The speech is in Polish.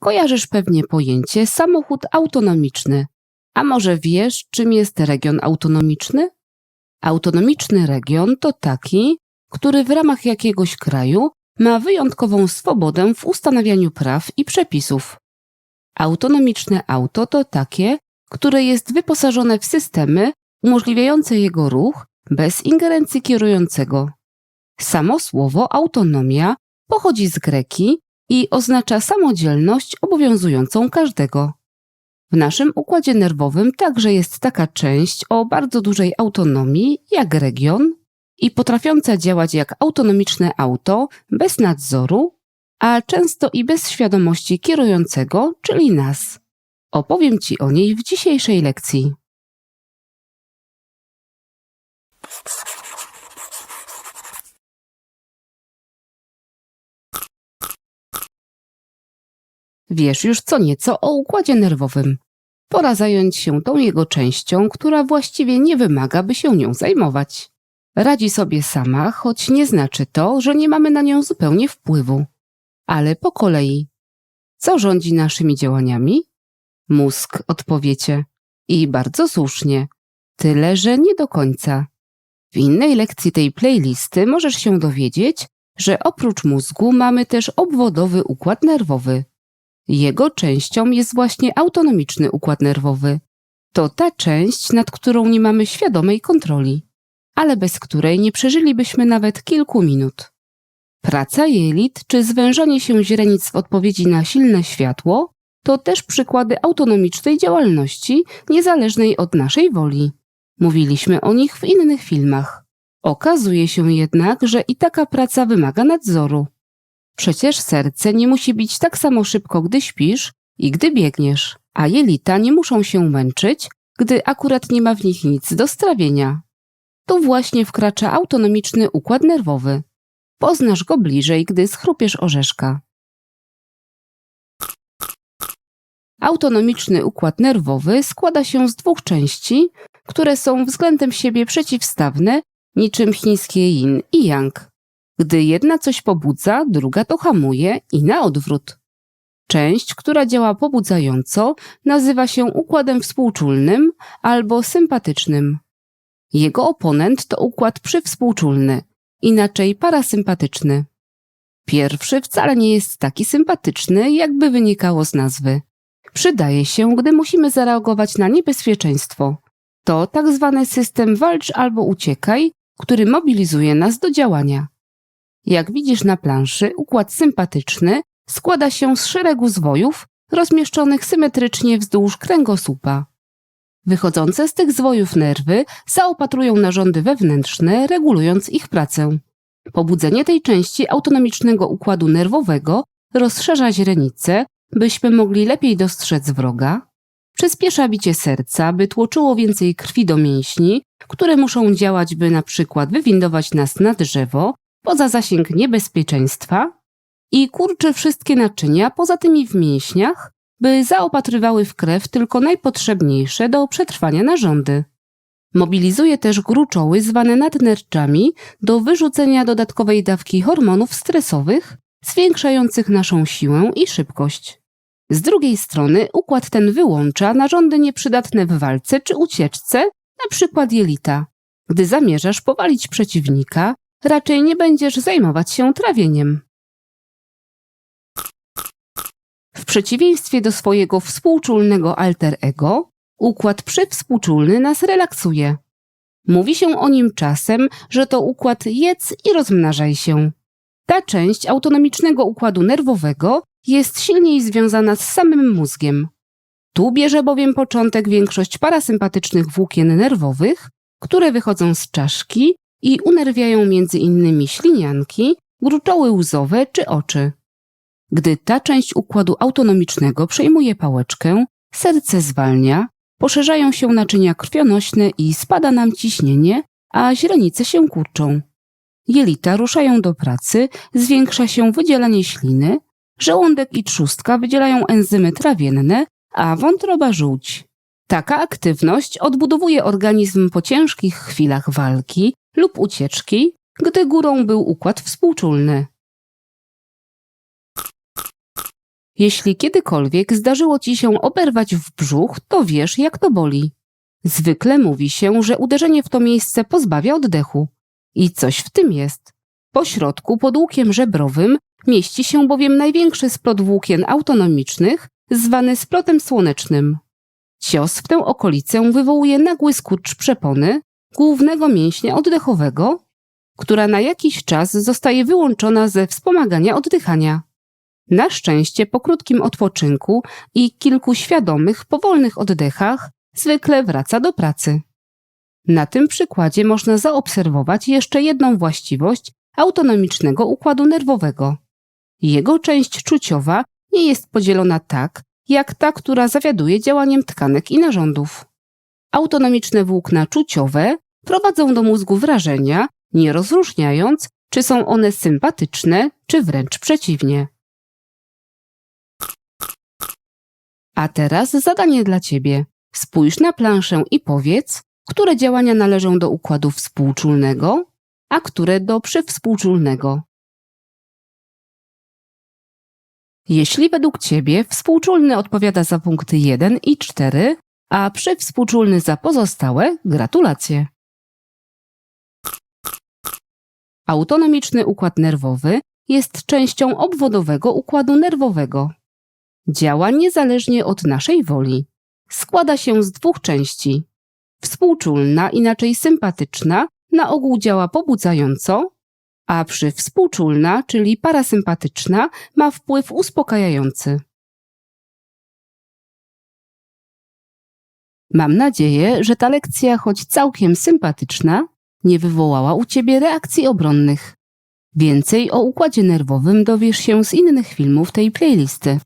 kojarzysz pewnie pojęcie samochód autonomiczny. A może wiesz, czym jest region autonomiczny? Autonomiczny region to taki, który w ramach jakiegoś kraju ma wyjątkową swobodę w ustanawianiu praw i przepisów. Autonomiczne auto to takie, które jest wyposażone w systemy umożliwiające jego ruch bez ingerencji kierującego. Samo słowo autonomia pochodzi z greki i oznacza samodzielność obowiązującą każdego. W naszym układzie nerwowym także jest taka część o bardzo dużej autonomii jak region i potrafiąca działać jak autonomiczne auto bez nadzoru, a często i bez świadomości kierującego, czyli nas. Opowiem Ci o niej w dzisiejszej lekcji. Wiesz już co nieco o układzie nerwowym. Pora zająć się tą jego częścią, która właściwie nie wymaga, by się nią zajmować. Radzi sobie sama, choć nie znaczy to, że nie mamy na nią zupełnie wpływu. Ale po kolei. Co rządzi naszymi działaniami? Mózg, odpowiecie. I bardzo słusznie. Tyle, że nie do końca. W innej lekcji tej playlisty możesz się dowiedzieć, że oprócz mózgu mamy też obwodowy układ nerwowy. Jego częścią jest właśnie autonomiczny układ nerwowy. To ta część, nad którą nie mamy świadomej kontroli, ale bez której nie przeżylibyśmy nawet kilku minut. Praca jelit czy zwężanie się źrenic w odpowiedzi na silne światło to też przykłady autonomicznej działalności niezależnej od naszej woli. Mówiliśmy o nich w innych filmach. Okazuje się jednak, że i taka praca wymaga nadzoru. Przecież serce nie musi bić tak samo szybko, gdy śpisz i gdy biegniesz, a jelita nie muszą się męczyć, gdy akurat nie ma w nich nic do strawienia. Tu właśnie wkracza autonomiczny układ nerwowy. Poznasz go bliżej, gdy schrupiesz orzeszka. Autonomiczny układ nerwowy składa się z dwóch części, które są względem siebie przeciwstawne, niczym chińskie yin i yang. Gdy jedna coś pobudza, druga to hamuje i na odwrót. Część, która działa pobudzająco, nazywa się układem współczulnym albo sympatycznym. Jego oponent to układ przywspółczulny, inaczej parasympatyczny. Pierwszy wcale nie jest taki sympatyczny, jakby wynikało z nazwy. Przydaje się, gdy musimy zareagować na niebezpieczeństwo. To tak zwany system walcz albo uciekaj, który mobilizuje nas do działania. Jak widzisz na planszy, układ sympatyczny składa się z szeregu zwojów rozmieszczonych symetrycznie wzdłuż kręgosłupa. Wychodzące z tych zwojów nerwy zaopatrują narządy wewnętrzne, regulując ich pracę. Pobudzenie tej części autonomicznego układu nerwowego rozszerza źrenice, byśmy mogli lepiej dostrzec wroga, przyspiesza bicie serca, by tłoczyło więcej krwi do mięśni, które muszą działać, by na przykład wywindować nas na drzewo, poza zasięg niebezpieczeństwa i kurczy wszystkie naczynia poza tymi w mięśniach, by zaopatrywały w krew tylko najpotrzebniejsze do przetrwania narządy. Mobilizuje też gruczoły zwane nadnerczami do wyrzucenia dodatkowej dawki hormonów stresowych, zwiększających naszą siłę i szybkość. Z drugiej strony układ ten wyłącza narządy nieprzydatne w walce czy ucieczce, na przykład jelita. Gdy zamierzasz powalić przeciwnika, raczej nie będziesz zajmować się trawieniem. W przeciwieństwie do swojego współczulnego alter ego, układ przywspółczulny nas relaksuje. Mówi się o nim czasem, że to układ jedz i rozmnażaj się. Ta część autonomicznego układu nerwowego jest silniej związana z samym mózgiem. Tu bierze bowiem początek większość parasympatycznych włókien nerwowych, które wychodzą z czaszki i unerwiają innymi ślinianki, gruczoły łzowe czy oczy. Gdy ta część układu autonomicznego przejmuje pałeczkę, serce zwalnia, poszerzają się naczynia krwionośne i spada nam ciśnienie, a źrenice się kurczą. Jelita ruszają do pracy, zwiększa się wydzielanie śliny, żołądek i trzustka wydzielają enzymy trawienne, a wątroba żółć. Taka aktywność odbudowuje organizm po ciężkich chwilach walki lub ucieczki, gdy górą był układ współczulny. Jeśli kiedykolwiek zdarzyło ci się oberwać w brzuch, to wiesz, jak to boli. Zwykle mówi się, że uderzenie w to miejsce pozbawia oddechu. I coś w tym jest. Po środku, pod łukiem żebrowym, mieści się bowiem największy splot włókien autonomicznych, zwany splotem słonecznym. Cios w tę okolicę wywołuje nagły skurcz przepony, głównego mięśnia oddechowego, która na jakiś czas zostaje wyłączona ze wspomagania oddychania. Na szczęście po krótkim odpoczynku i kilku świadomych, powolnych oddechach zwykle wraca do pracy. Na tym przykładzie można zaobserwować jeszcze jedną właściwość autonomicznego układu nerwowego. Jego część czuciowa nie jest podzielona tak, jak ta, która zawiaduje działaniem tkanek i narządów. Autonomiczne włókna czuciowe prowadzą do mózgu wrażenia, nie rozróżniając, czy są one sympatyczne, czy wręcz przeciwnie. A teraz zadanie dla Ciebie. Spójrz na planszę i powiedz, które działania należą do układu współczulnego, a które do przywspółczulnego. Jeśli według Ciebie współczulny odpowiada za punkty 1 i 4, a przywspółczulny za pozostałe, gratulacje. Autonomiczny układ nerwowy jest częścią obwodowego układu nerwowego. Działa niezależnie od naszej woli. Składa się z dwóch części. Współczulna, inaczej sympatyczna, na ogół działa pobudzająco, a przywspółczulna, czyli parasympatyczna, ma wpływ uspokajający. Mam nadzieję, że ta lekcja, choć całkiem sympatyczna, nie wywołała u Ciebie reakcji obronnych. Więcej o układzie nerwowym dowiesz się z innych filmów tej playlisty.